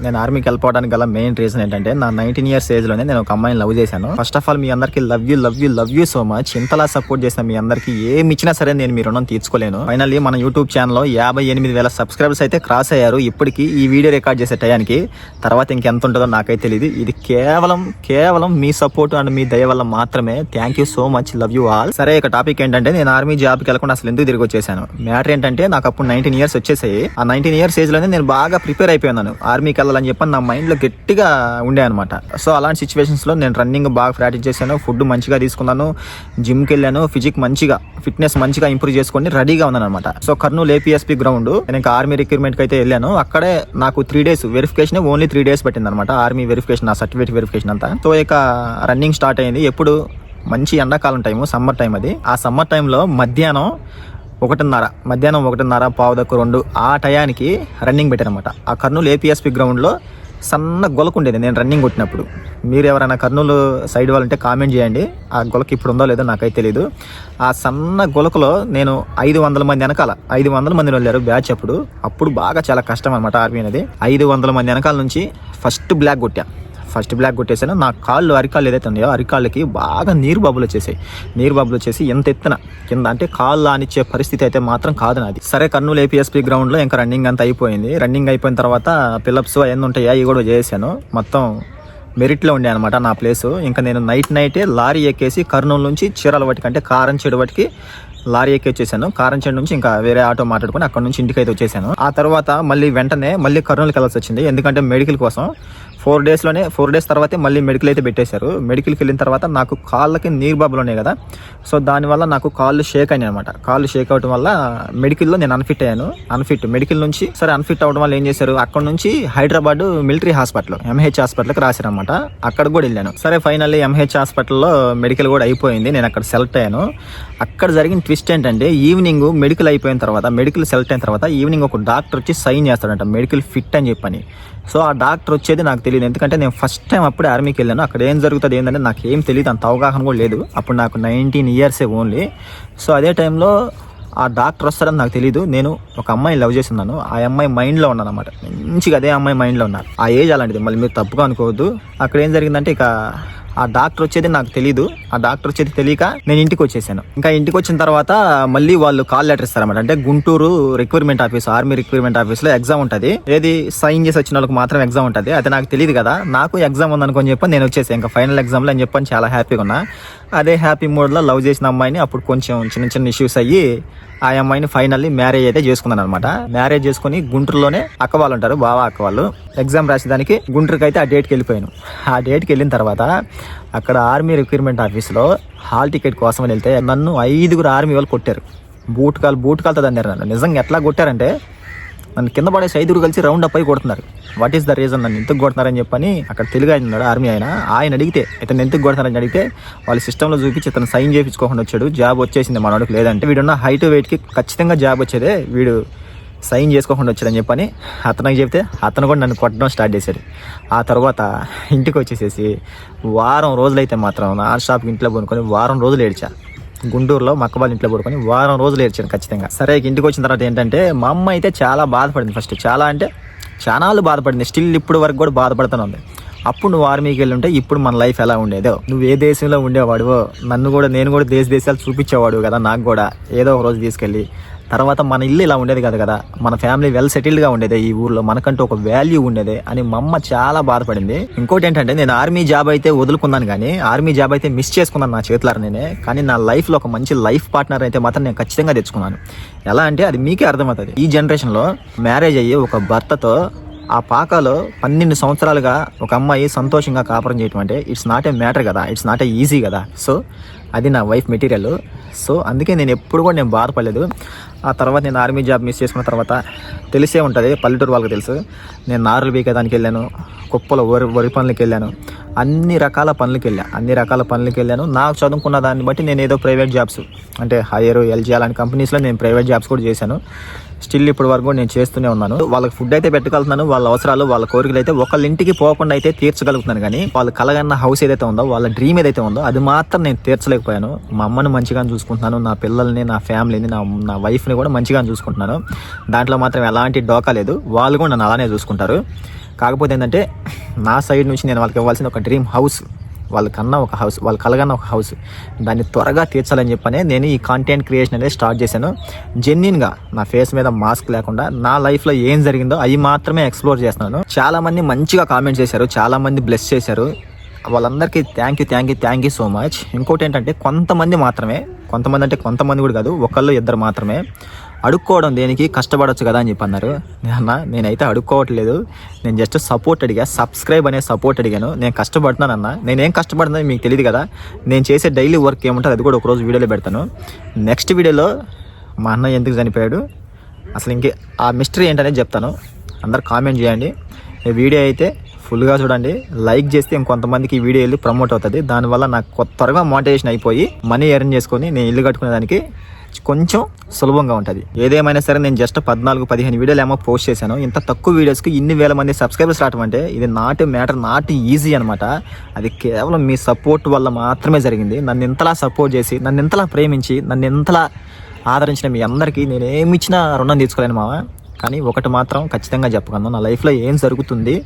నేను ఆర్మీకి వెళ్ళిపోవడానికి గల మెయిన్ రీజన్ ఏంటంటే నా నైన్టీన్ ఇయర్స్ ఏజ్లోనే నేను ఒక అమ్మాయిని లవ్ చేశాను. ఫస్ట్ ఆఫ్ ఆల్ మీ అందరికి love you love you love you so much ఇంతలా సపోర్ట్ చేసిన మీ అందరికి ఏమి ఇచ్చినా సరే నేను మీ రుణం తీర్చుకోలేను. ఫైనల్లీ మన యూట్యూబ్ ఛానల్లో యాభై ఎనిమిది వేల సబ్స్క్రైబర్స్ అయితే క్రాస్ అయ్యారు. ఇప్పటికీ ఈ వీడియో రికార్డ్ చేసే టయానికి తర్వాత ఇంకెంత ఉంటుందో నాకైతే తెలియదు ఇది కేవలం కేవలం మీ సపోర్ట్ అండ్ మీ దయ వల్ల మాత్రమే. Thank you so much love you all సరే ఇక టాపిక్ ఏంటంటే నేను ఆర్మీ జాబ్కి వెళ్ళకుండా అసలు ఎందుకు తిరిగి వచ్చేసాను? మ్యాటర్ ఏంటంటే నాకు అప్పుడు నైన్టీన్ ఇయర్స్ వచ్చేసాయి. ఆ నైన్టీన్ ఇయర్స్ ఏజ్లోనే నేను బాగా ప్రిపేర్ అయిపోయాను ఆర్మీకి వెళ్ళాలని చెప్పి నా మైండ్లో గట్టిగా ఉండే అనమాట సో అలాంటి సిచ్యువేషన్స్లో నేను రన్నింగ్ బాగా ప్రాక్టీస్ చేశాను ఫుడ్ మంచిగా తీసుకున్నాను జిమ్కి వెళ్ళాను ఫిజిక్ మంచిగా ఫిట్నెస్ మంచిగా ఇంప్రూవ్ చేసుకొని రెడీగా ఉన్నాను అనమాట సో కర్నూలు ఏపీఎస్పీ గ్రౌండ్ నేను ఇంకా ఆర్మీ రిక్రూట్మెంట్ అయితే వెళ్ళాను. అక్కడే నాకు three days verification only three days పట్టింది అనమాట ఆర్మీ వెరిఫికేషన్ నా సర్టిఫికేట్ వెరిఫికేషన్ అంతా. సో ఇక రన్నింగ్ స్టార్ట్ అయింది. ఎప్పుడు మంచి ఎండాకాలం టైము సమ్మర్ టైం అది. ఆ సమ్మర్ టైంలో మధ్యాహ్నం ఒకటిన్నర మధ్యాహ్నం ఒకటిన్నర పావుదక్కు రెండు ఆ టయానికి రన్నింగ్ పెట్టారనమాట ఆ కర్నూలు ఏపీఎస్పీ గ్రౌండ్లో సన్న గొలకు ఉండేది. నేను రన్నింగ్ కొట్టినప్పుడు. మీరు ఎవరైనా కర్నూలు సైడ్ వాళ్ళు ఉంటే కామెంట్ చేయండి. ఆ గొలక ఇప్పుడు ఉందో లేదో నాకైతే తెలియదు ఆ సన్న గొలకలో నేను ఐదు వందల మంది వెనకాల ఐదు వందల మంది వెళ్ళారు బ్యాచ్ అప్పుడు. అప్పుడు బాగా చాలా కష్టం అనమాట ఆర్మీ అనేది. ఐదు వందల మంది వెనకాల నుంచి ఫస్ట్ బ్లాక్ కొట్టా. ఫస్ట్ బ్లాక్ కొట్టేసాను. నా కాళ్ళు అరికాళ్ళు ఏదైతే ఉన్నాయో అరికాళ్ళకి బాగా నీరు బబ్బులు వచ్చేసాయి. నీరు బబ్బులు వచ్చేసి ఎంత ఎత్తున? కింద అంటే కాళ్ళు ఆనిచ్చే పరిస్థితి అయితే మాత్రం కాదు నాది సరే కర్నూలు ఏపీఎస్పీ గ్రౌండ్లో ఇంకా రన్నింగ్ అంతా అయిపోయింది. రన్నింగ్ అయిపోయిన తర్వాత పిల్లప్స్ అవన్నీ ఉంటాయి. అవి కూడా చేశాను. మొత్తం మెరిట్లో ఉండే అనమాట నా ప్లేసు ఇంకా నేను నైట్ నైటే లారీ ఎక్కేసి కర్నూలు నుంచి చీరాల వాటికి అంటే కారం చెడు వాటికి లారీ ఎక్కి వచ్చేసాను కారంచేడు నుంచి ఇంకా వేరే ఆటో మాట్లాడుకుని అక్కడ నుంచి ఇంటికి అయితే వచ్చేసాను. ఆ తర్వాత మళ్ళీ వెంటనే మళ్ళీ కర్నూలుకి వెళ్ళాల్సి వచ్చింది. ఎందుకంటే మెడికల్ కోసం ఫోర్ డేస్లోనే ఫోర్ డేస్ తర్వాతే మళ్ళీ మెడికల్ అయితే పెట్టేశారు. మెడికల్కి వెళ్ళిన తర్వాత నాకు కాళ్ళకి నీరు బాబులు ఉన్నాయి కదా. సో దానివల్ల నాకు కాళ్ళు షేక్ అయినాయి అనమాట కాళ్ళు షేక్ అవడం వల్ల మెడికల్లో నేను అన్ఫిట్ అయ్యాను. అన్ఫిట్. మెడికల్ నుంచి సరే అన్ఫిట్ అవడం వల్ల ఏం చేశారు? అక్కడ నుంచి హైదరాబాద్ మిలిటరీ హాస్పిటల్ ఎంహెచ్ హాస్పిటల్కి రాశారనమాట అక్కడ కూడా వెళ్ళాను. సరే ఫైనల్లీ ఎంహెచ్ హాస్పిటల్లో మెడికల్ కూడా అయిపోయింది. నేను అక్కడ సెలెక్ట్ అయ్యాను. అక్కడ జరిగిన ట్విస్ట్ ఏంటంటే ఈవినింగ్ మెడికల్ అయిపోయిన తర్వాత మెడికల్ సెలెక్ట్ అయిన తర్వాత ఈవినింగ్ ఒక డాక్టర్ వచ్చి సైన్ చేస్తాడంట మెడికల్ ఫిట్ అని చెప్పని. సో ఆ డాక్టర్ వచ్చేది నాకు తెలియదు. ఎందుకంటే నేను ఫస్ట్ టైం అప్పుడే ఆర్మీకి వెళ్ళాను. అక్కడ ఏం జరుగుతుంది ఏంటంటే నాకు ఏం తెలియదు. అంత అవగాహన కూడా లేదు. అప్పుడు నాకు నైన్టీన్ ఇయర్సే ఓన్లీ సో అదే టైంలో ఆ డాక్టర్ వస్తారని నాకు తెలియదు నేను ఒక అమ్మాయిని లవ్ చేస్తున్నాను. ఆ అమ్మాయి మైండ్లో ఉన్నాను అనమాట మంచిగా అదే అమ్మాయి మైండ్లో ఉన్నారు. ఆ ఏజ్ అలాంటిది. మళ్ళీ మీరు తప్పుగా అనుకోవద్దు. అక్కడ ఏం జరిగిందంటే ఇక ఆ డాక్టర్ వచ్చేది నాకు తెలియదు ఆ డాక్టర్ వచ్చేది తెలియక నేను ఇంటికి వచ్చేసాను. ఇంకా ఇంటికి వచ్చిన తర్వాత మళ్ళీ వాళ్ళు కాల్ లెటర్ ఇస్తారన్నమాట. అంటే Guntur recruitment office army recruitment ఆఫీస్లో ఎగ్జామ్ ఉంటుంది. ఏది సైన్ చేసి వచ్చిన వాళ్ళకి మాత్రం ఎగ్జామ్ ఉంటుంది. అది నాకు తెలియదు కదా. నాకు ఎగ్జామ్ ఉందనుకొని చెప్పి నేను వచ్చేసాను ఇంకా ఫైనల్ ఎగ్జామ్లో అని చెప్పని చాలా హ్యాపీగా ఉన్నా. అదే హ్యాపీ మూడ్లో లవ్ చేసిన అమ్మాయిని అప్పుడు కొంచెం చిన్న చిన్న ఇష్యూస్ అయ్యి ఆ అమ్మాయిని ఫైనల్లీ మ్యారేజ్ అయితే చేసుకున్నాను అనమాట మ్యారేజ్ చేసుకుని గుంటూరులోనే అక్క వాళ్ళు ఉంటారు బావా అక్క వాళ్ళు. ఎగ్జామ్ రాసేదానికి గుంటూరుకి అయితే ఆ డేట్కి వెళ్ళిపోయాను. ఆ డేట్కి వెళ్ళిన తర్వాత అక్కడ ఆర్మీ రిక్రూట్మెంట్ ఆఫీస్లో హాల్ టికెట్ కోసం వెళ్తే నన్ను ఐదుగురు ఆర్మీ వాళ్ళు కొట్టారు. బూట్ కాలు బూట్ కాలుతో దాన్ని నన్ను. నిజంగా ఎట్లా కొట్టారంటే నన్ను కింద పడేసి ఐదుగురు కలిసి రౌండ్ అప్ అయి కొడుతున్నారు. వాట్ ఈస్ ద రీజన్ నన్ను ఎందుకు కొడుతున్నారని చెప్పని అక్కడ తెలుగు ఆయన ఉన్నాడు ఆర్మీ ఆయన. ఆయన అడిగితే ఇతను ఎందుకు కొడుతున్నారని అడిగితే వాళ్ళ సిస్టంలో చూపించి ఇతను సైన్ చేయించుకోకుండా వచ్చాడు. జాబ్ వచ్చేసింది మనోడికి లేదంటే వీడున్న హైట్ వెయిట్కి ఖచ్చితంగా జాబ్ వచ్చేదే. వీడు సైన్ చేసుకోకుండా వచ్చాడని చెప్పని అతనికి చెప్తే అతను కూడా నన్ను కొట్టడం స్టార్ట్ చేశాడు. ఆ తర్వాత ఇంటికి వచ్చేసేసి వారం రోజులైతే మాత్రం నా షాప్కి ఇంట్లో కొనుక్కొని వారం రోజులు ఏడ్చా. గుంటూరులో మక్క వాళ్ళ ఇంట్లో పడుకొని వారం రోజులు ఏడ్చాను ఖచ్చితంగా. సరే ఇంటికి వచ్చిన తర్వాత ఏంటంటే మా అమ్మ అయితే చాలా బాధపడింది ఫస్ట్ చాలా అంటే చాలా బాధపడింది. స్టిల్ ఇప్పుడు వరకు కూడా బాధపడుతూనే ఉంది. అప్పుడు నువ్వు ఆర్మీకి వెళ్ళి ఉంటే ఇప్పుడు మన లైఫ్ ఎలా ఉండేదో. నువ్వు ఏ దేశంలో ఉండేవాడువో నన్ను కూడా నేను కూడా దేశ దేశాలు చూపించేవాడు కదా నాకు కూడా. ఏదో ఒక రోజు తీసుకెళ్ళి తర్వాత మన ఇల్లు ఇలా ఉండేది కదా కదా. మన ఫ్యామిలీ వెల్ సెటిల్డ్గా ఉండేదే. ఈ ఊర్లో మనకంటూ ఒక వాల్యూ ఉండేదే అని మా అమ్మ చాలా బాధపడింది. ఇంకోటి ఏంటంటే నేను ఆర్మీ జాబ్ అయితే వదులుకున్నాను కానీ ఆర్మీ జాబ్ అయితే మిస్ చేసుకున్నాను నా చేతులారా నేనే. కానీ నా లైఫ్లో ఒక మంచి లైఫ్ పార్ట్నర్ అయితే మాత్రం నేను ఖచ్చితంగా తెచ్చుకున్నాను. ఎలా అంటే అది మీకే అర్థమవుతుంది. ఈ జనరేషన్లో మ్యారేజ్ అయ్యి ఒక భర్తతో ఆ పాకలో పన్నెండు సంవత్సరాలుగా ఒక అమ్మాయి సంతోషంగా కాపురం చేయటం అంటే ఇట్స్ నాట్ ఏ మ్యాటర్ కదా. ఇట్స్ నాట్ ఏ ఈజీ కదా. సో అది నా వైఫ్ మెటీరియల్ సో అందుకే నేను ఎప్పుడు కూడా నేను బాధపడలేదు. ఆ తర్వాత నేను ఆర్మీ జాబ్ మిస్ చేసుకున్న తర్వాత తెలిసే ఉంటుంది పల్లెటూరు వాళ్ళకి తెలుసు. నేను నారులు బీకేదానికి వెళ్ళాను కుప్పలో వరి వరి పనులకి వెళ్ళాను. అన్ని రకాల పనులకి వెళ్ళాను అన్ని రకాల పనులకి వెళ్ళాను. నాకు చదువుకున్న దాన్ని బట్టి నేను ఏదో ప్రైవేట్ జాబ్స్ అంటే హైయర్ ఎల్జీ అలాంటి కంపెనీస్లో నేను ప్రైవేట్ జాబ్స్ కూడా చేశాను. స్టిల్ ఇప్పటి వరకు నేను చేస్తూనే ఉన్నాను. వాళ్ళకి ఫుడ్ అయితే పెట్టగలుగుతున్నాను వాళ్ళ అవసరాలు వాళ్ళ కోరికలు అయితే ఒకళ్ళ ఇంటికి పోకుండా అయితే తీర్చగలుగుతున్నాను. కానీ వాళ్ళు కలగన్న హౌస్ ఏదైతే ఉందో వాళ్ళ డ్రీమ్ ఏదైతే ఉందో అది మాత్రం నేను తీర్చలేకపోయాను. మా అమ్మను మంచిగా చూసుకుంటున్నాను. నా పిల్లల్ని నా ఫ్యామిలీని నా నా వైఫ్ని కూడా మంచిగా చూసుకుంటున్నాను. దాంట్లో మాత్రం ఎలాంటి డోకా లేదు. వాళ్ళు కూడా నన్ను అలానే చూసుకుంటారు. కాకపోతే ఏంటంటే నా సైడ్ నుంచి నేను వాళ్ళకి ఇవ్వాల్సిన ఒక డ్రీమ్ హౌస్. వాళ్ళకన్నా ఒక హౌస్ వాళ్ళ కలగన్న ఒక హౌస్. దాన్ని త్వరగా తీర్చాలని చెప్పనే నేను ఈ కాంటెంట్ క్రియేషన్ అనేది స్టార్ట్ చేశాను. జెన్యున్గా నా ఫేస్ మీద మాస్క్ లేకుండా నా లైఫ్లో ఏం జరిగిందో అవి మాత్రమే ఎక్స్ప్లోర్ చేస్తున్నాను. చాలామంది మంచిగా కామెంట్ చేశారు. చాలామంది బ్లెస్ చేశారు. వాళ్ళందరికీ thank you thank you thank you so much ఇంకోటి ఏంటంటే కొంతమంది మాత్రమే కొంతమంది అంటే కొంతమంది కూడా కాదు ఒకళ్ళు ఇద్దరు మాత్రమే. అడుక్కోవడం దేనికి? కష్టపడవచ్చు కదా అని చెప్పి అన్నారు. అన్న నేనైతే అడుక్కోవట్లేదు. నేను జస్ట్ సపోర్ట్ అడిగా. సబ్స్క్రైబ్ అనే సపోర్ట్ అడిగాను. నేను కష్టపడుతున్నాను అన్న. నేనేం కష్టపడుతుందో మీకు తెలియదు కదా. నేను చేసే డైలీ వర్క్ ఏముంటుంది అది కూడా ఒకరోజు వీడియోలో పెడతాను. నెక్స్ట్ వీడియోలో మా అన్న ఎందుకు చనిపోయాడు? అసలు ఇంకే ఆ మిస్టరీ ఏంటనేది చెప్తాను. అందరు కామెంట్ చేయండి. ఈ వీడియో అయితే ఫుల్గా చూడండి. లైక్ చేస్తే ఇంకొంతమందికి ఈ వీడియో వెళ్ళి ప్రమోట్ అవుతుంది. దానివల్ల నాకు త్వరగా మోటివేషన్ అయిపోయి మనీ ఎర్న్ చేసుకొని నేను ఇల్లు కట్టుకునే దానికి కొంచెం సులభంగా ఉంటుంది. ఏదేమైనా సరే నేను జస్ట్ పద్నాలుగు పదిహేను వీడియోలు ఏమో పోస్ట్ చేశాను. ఇంత తక్కువ వీడియోస్కి ఇన్ని వేల మంది సబ్స్క్రైబర్స్ రావటం అంటే ఇది నాట్ మ్యాటర్ నాట్ ఈజీ అనమాట అది కేవలం మీ సపోర్ట్ వల్ల మాత్రమే జరిగింది. నన్ను ఇంతలా సపోర్ట్ చేసి నన్ను ఇంతలా ప్రేమించి నన్ను ఇంతలా ఆదరించిన మీ అందరికీ నేను ఏమి ఇచ్చినా రుణం తీసుకోలేను మావా. కానీ ఒకటి మాత్రం ఖచ్చితంగా చెప్పగలను. నా లైఫ్లో ఏం జరుగుతుంది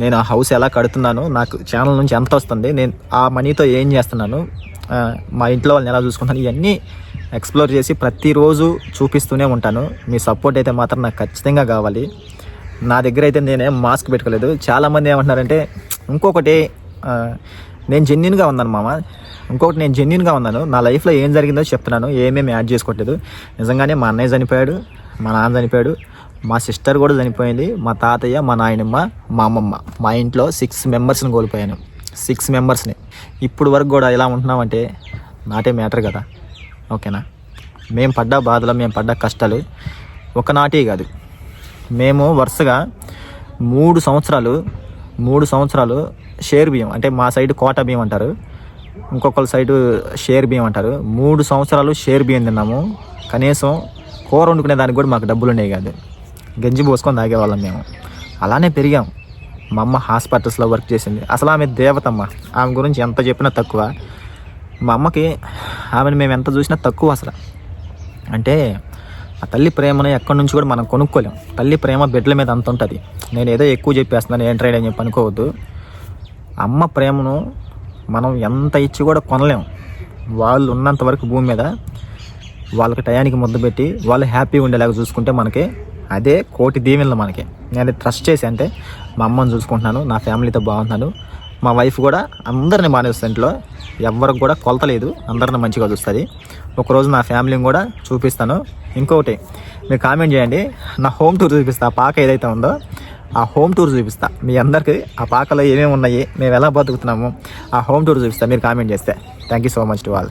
నేను ఆ హౌస్ ఎలా కడుతున్నాను నాకు ఛానల్ నుంచి ఎంత వస్తుంది నేను ఆ మనీతో ఏం చేస్తున్నాను మా ఇంట్లో వాళ్ళని ఎలా చూసుకుంటాను ఇవన్నీ ఎక్స్ప్లోర్ చేసి ప్రతిరోజు చూపిస్తూనే ఉంటాను. మీ సపోర్ట్ అయితే మాత్రం నాకు ఖచ్చితంగా కావాలి. నా దగ్గర అయితే నేనేం మాస్క్ పెట్టుకోలేదు. చాలామంది ఏమంటున్నారంటే ఇంకొకటి నేను జెన్యున్గా ఉన్నాను మామ. ఇంకొకటి నేను జెన్యున్గా ఉన్నాను. నా లైఫ్లో ఏం జరిగిందో చెప్తున్నాను. ఏమేమి యాడ్ చేసుకోవట్లేదు. నిజంగానే మా అన్నయ్య చనిపోయాడు మా నాన్న చనిపోయాడు. మా సిస్టర్ కూడా చనిపోయింది మా తాతయ్య మా నాయనమ్మ మా అమ్మమ్మ. మా ఇంట్లో సిక్స్ మెంబర్స్ని కోల్పోయాను. సిక్స్ మెంబర్స్ని ఇప్పుడు వరకు కూడా ఎలా ఉంటున్నామంటే నాటే మ్యాటర్ కదా. ఓకేనా? మేము పడ్డ బాధలు మేము పడ్డ కష్టాలు ఒకనాటి కాదు. మేము వరుసగా మూడు సంవత్సరాలు మూడు సంవత్సరాలు షేర్ బియ్యం అంటే మా సైడ్ కోట బియ్యం అంటారు. ఇంకొకరి సైడు షేర్ బియ్యం అంటారు. మూడు సంవత్సరాలు షేర్ బియ్యం తిన్నాము. కనీసం కూర వండుకునే దానికి కూడా మాకు డబ్బులు ఉండేవి కాదు. గంజి పోసుకొని తాగేవాళ్ళం మేము. అలానే పెరిగాం. మా అమ్మ హాస్పిటల్స్లో వర్క్ చేసింది. అసలు ఆమె దేవతమ్మ. ఆమె గురించి ఎంత చెప్పినా తక్కువ. మా అమ్మకి ఆమెను మేము ఎంత చూసినా తక్కువ అసలు. అంటే ఆ తల్లి ప్రేమను ఎక్కడి నుంచి కూడా మనం కొనుక్కోలేం. తల్లి ప్రేమ బిడ్డల మీద అంత ఉంటుంది. నేను ఏదో ఎక్కువ చెప్పేస్తున్నాను ఏం ట్రైడ్ అని చెప్పి అనుకోవద్దు. అమ్మ ప్రేమను మనం ఎంత ఇచ్చి కూడా కొనలేం. వాళ్ళు ఉన్నంత వరకు భూమి మీద వాళ్ళకి టయానికి ముద్ద పెట్టి వాళ్ళు హ్యాపీగా ఉండేలాగా చూసుకుంటే మనకి అదే కోటి దీవెనలు మనకి. నేను ట్రస్ట్ చేసి అంటే మా అమ్మని చూసుకుంటున్నాను నా ఫ్యామిలీతో బాగుంటున్నాను. మా వైఫ్ కూడా అందరిని మానేస్తుంది ఇంట్లో. ఎవరికి కూడా కొలత లేదు అందరిని మంచిగా చూస్తుంది. ఒకరోజు నా ఫ్యామిలీని కూడా చూపిస్తాను. ఇంకొకటి మీరు కామెంట్ చేయండి నా హోమ్ టూర్ చూపిస్తా ఆ పాక ఏదైతే ఉందో ఆ హోమ్ టూర్ చూపిస్తా. మీ అందరికీ ఆ పాకలో ఏమేమి ఉన్నాయి మేము ఎలా బతుకుతున్నాము ఆ హోమ్ టూర్ చూపిస్తా మీరు కామెంట్ చేస్తే. Thank you so much to all